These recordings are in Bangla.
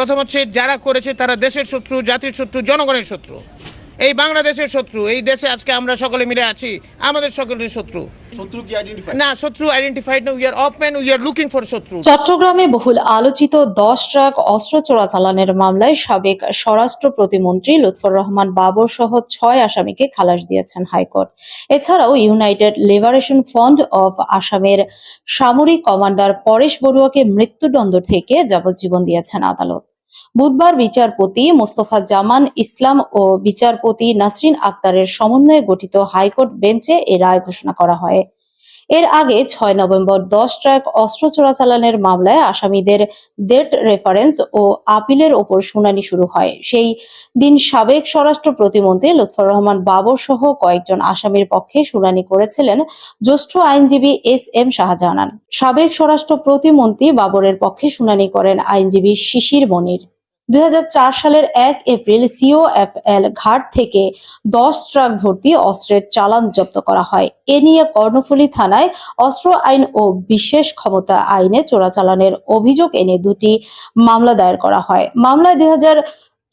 প্রথম হচ্ছে যারা করেছে তারা দেশের শত্রু জাতির শত্রু জনগণের শত্রু। এই বাংলাদেশের শত্রু এই দেশে আজকে আমরা সকলে মিলে আছি আমাদের সকলের শত্রু। শত্রু কি আইডেন্টিফাই না শত্রু আইডেন্টিফাইড না we are up man we are looking for শত্রু। চট্টগ্রামে বহুল আলোচিত দশ ট্রাক অস্ত্র চোরাচালানের মামলায় সাবেক স্বরাষ্ট্র প্রতিমন্ত্রী লুৎফর রহমান বাবর সহ ছয় আসামিকে খালাস দিয়েছেন হাইকোর্ট। এছাড়াও ইউনাইটেড লিবারেশন ফ্রন্ট অফ আসামের সামরিক কমান্ডার পরেশ বড়ুয়াকে মৃত্যুদণ্ড থেকে যাবজ্জীবন দিয়েছেন আদালত। বুধবার বিচারপতি মোস্তফা জামান ইসলাম ও বিচারপতি নাসরিন আক্তারের সমন্বয়ে গঠিত হাইকোর্ট বেঞ্চে এ রায় ঘোষণা করা হয়। এর আগে ছয় নভেম্বর দশ ট্রাক অস্ত্র চোরাচালানের মামলায় আসামিদের ডেট রেফারেন্স ও আপিলের ওপর শুনানি শুরু হয়। সেই দিন সাবেক স্বরাষ্ট্র প্রতিমন্ত্রী লুৎফর রহমান বাবর সহ কয়েকজন আসামির পক্ষে শুনানি করেছিলেন জ্যেষ্ঠ আইনজীবী এস এম শাহজাহান। সাবেক স্বরাষ্ট্র প্রতিমন্ত্রী বাবরের পক্ষে শুনানি করেন আইনজীবী শিশির মনির। দুই সালের এক এপ্রিল সিওএফএল ঘাট থেকে দশ ট্রাক ভর্তি অস্ত্রের চালান জব্দ করা হয়। এ নিয়ে কর্ণফুলী থানায় অস্ত্র আইন ও বিশেষ ক্ষমতা আইনে চোরাচালানের অভিযোগ এনে দুটি মামলা দায়ের করা হয়। মামলায় দুই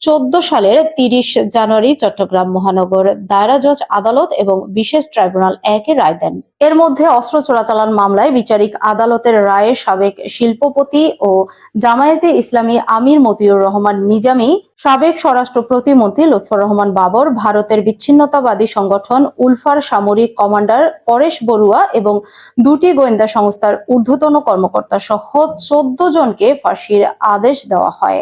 চোদ্দ সালের তিরিশ জানুয়ারি চট্টগ্রাম মহানগর দায়রা জজ আদালত এবং বিশেষ ট্রাইব্যুনাল একে রায় দেন। এর মধ্যে অস্ত্র চোরাচালান মামলায় বিচারিক আদালতের রায়ে সাবেক শিল্পপতি ও জামায়াতে ইসলামী আমির মতিউর রহমান নিজামী, সাবেক স্বরাষ্ট্র প্রতিমন্ত্রী লুৎফর রহমান বাবর, ভারতের বিচ্ছিন্নতাবাদী সংগঠন উলফার সামরিক কমান্ডার পরেশ বড়ুয়া এবং দুটি গোয়েন্দা সংস্থার ঊর্ধ্বতন কর্মকর্তা সহ চোদ্দ জনকে ফাঁসির আদেশ দেওয়া হয়।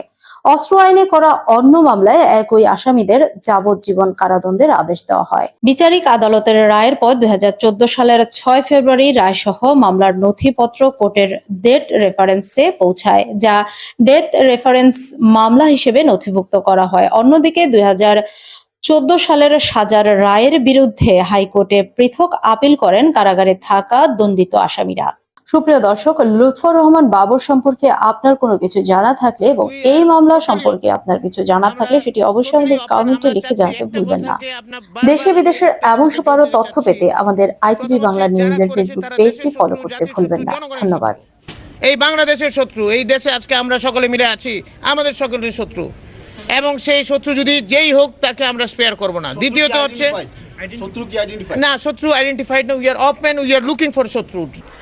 অস্ত্র আইনে করা অন্য মামলায় একই আসামিদের যাবজ্জীবন কারাদণ্ডের আদেশ দেওয়া হয়। বিচারিক আদালতের রায়ের পর দুই হাজার চোদ্দ সালের ছয় ফেব্রুয়ারি রায়সহ মামলার নথিপত্র কোর্টের ডেট রেফারেন্সে পৌঁছায়, যা ডেথ রেফারেন্স মামলা হিসেবে নথিভুক্ত করা হয়। অন্যদিকে দুই চোদ্দ সালের সাজার রায়ের বিরুদ্ধে হাইকোর্টে পৃথক আপিল করেন কারাগারে থাকা দণ্ডিত আসামিরা। সুপ্রিয় দর্শক লুৎফর রহমান বাবর সম্পর্কে আপনার কোনো কিছু জানা থাকলে এবং এই মামলা সম্পর্কে আপনার কিছু জানার থাকলে সেটি অবশ্যই আমাদের কমেন্টে লিখে জানাতে ভুলবেন না। দেশে বিদেশের এমন সব আরও তথ্য পেতে আমাদের আইটিভি বাংলা নিউজের ফেসবুক পেজটি ফলো করতে ভুলবেন না। ধন্যবাদ। এই বাংলাদেশের শত্রু এই দেশে আজকে আমরা সকলে মিলে আছি আমাদের সকলের শত্রু। এবং সেই শত্রু যদি যেই হোক তাকে আমরা স্পেয়ার করব না। দ্বিতীয়ত হচ্ছে না শত্রু আইডেন্টিফাইড না we are up man we are looking for শত্রু।